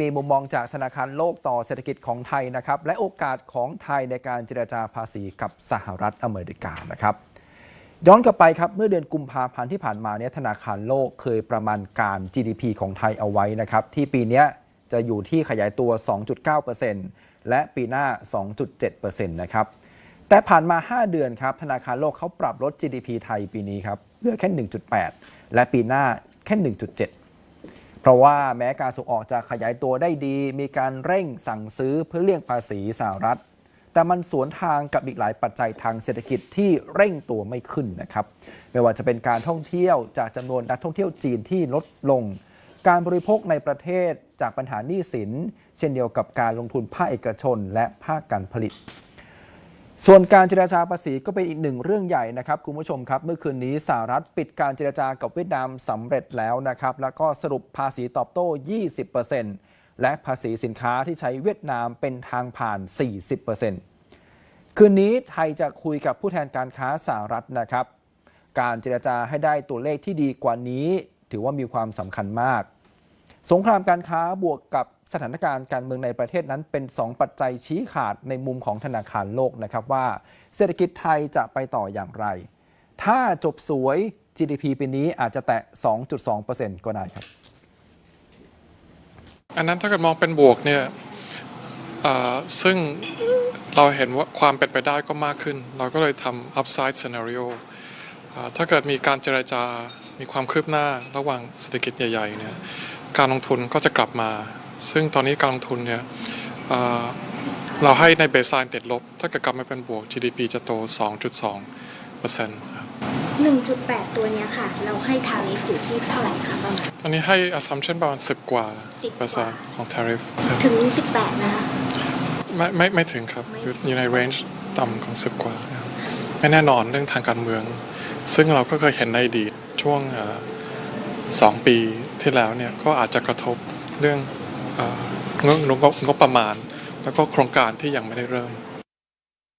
มีมุมมองจากธนาคารโลกต่อเศรษฐกิจของไทยนะครับ และโอกาสของไทยในการเจรจาภาษีกับสหรัฐอเมริกานะครับ ย้อนกลับไปครับ เมื่อเดือนกุมภาพันธ์ที่ผ่านมาเนี่ยธนาคารโลกเคยประมาณการ GDP ของไทยเอาไว้นะครับ ที่ปีนี้จะอยู่ที่ขยายตัว 2.9%และปีหน้า 2.7%นะครับแต่ผ่านมา 5 เดือนครับธนาคารโลกเขาปรับลด GDP ไทยปีนี้ครับเหลือแค่ 1.8 และปีหน้าแค่ 1.7 ราะว่าแม้การส่งออกจะขยายตัวได้ดี มีการเร่งสั่งซื้อเพื่อเลี่ยงภาษีสหรัฐ แต่มันสวนทางกับอีกหลายปัจจัยทางเศรษฐกิจที่เร่งตัวไม่ขึ้นนะครับไม่ว่าจะเป็นการท่องเที่ยวจากจำนวนนักท่องเที่ยวจีนที่ลดลง การบริโภคในประเทศจากปัญหาหนี้สิน เช่นเดียวกับการลงทุนภาคเอกชนและภาคการผลิต ส่วนการเจรจาภาษีก็เป็นอีกหนึ่งเรื่องใหญ่นะครับคุณผู้ชมครับ เมื่อคืนนี้สหรัฐปิดการเจรจากับเวียดนามสำเร็จแล้วนะครับ แล้วก็สรุปภาษีตอบโต้ 20%และภาษีสินค้าที่ใช้เวียดนามเป็นทางผ่าน 40%คืนนี้ไทยจะคุยกับผู้แทนการค้าสหรัฐนะครับ การเจรจาให้ได้ตัวเลขที่ดีกว่านี้ ถือว่ามีความสำคัญมาก สงครามการค้าบวกกับสถานการณ์การเมืองในประเทศนั้นเป็น 2 ปัจจัยชี้ขาดในมุมของธนาคารโลกนะครับว่า เศรษฐกิจไทยจะไปต่ออย่างไร ถ้าจบสวย GDP ปีนี้อาจจะแตะ 2.2%ก็ได้ครับ อันนั้นถ้าเกิดมองเป็นบวกเนี่ยซึ่งเราเห็นว่าความเป็นไปได้ก็มากขึ้น เราก็เลยทำ upside scenario ถ้าเกิดมีการเจรจา มีความคืบหน้าระหว่างเศรษฐกิจใหญ่ๆเนี่ย การลงทุนก็จะกลับมา ซึ่งตอนนี้การลงทุนเนี่ยเอ่อเราให้ในเบสไลน์ติดลบ ถ้าเกิดกลับมาเป็นบวก GDP จะโต 2.2เปอร์เซ็นต์1.8 ตัวเนี้ยค่ะ เราให้ทาริฟอยู่ที่เท่าไหร่คะประมาณตอนนี้ให้ assumption ประมาณ 10 กว่า10เปอร์เซ็นต์ของ tariff ครับถึง 18 นะคะ ไม่ไม่ไม่ถึงครับไม่อยู่อยู่ในเรนจ์ต่ำของสิบกว่านะครับไม่แน่นอนเรื่องทางการเมือง ซึ่งเราก็เคยเห็นในอดีตช่วง เอ่อสองปีที่แล้วเนี่ยก็อาจจะกระทบเรื่องเอ่องบงบงบประมาณ แล้วก็โครงการที่ยังไม่ได้เริ่ม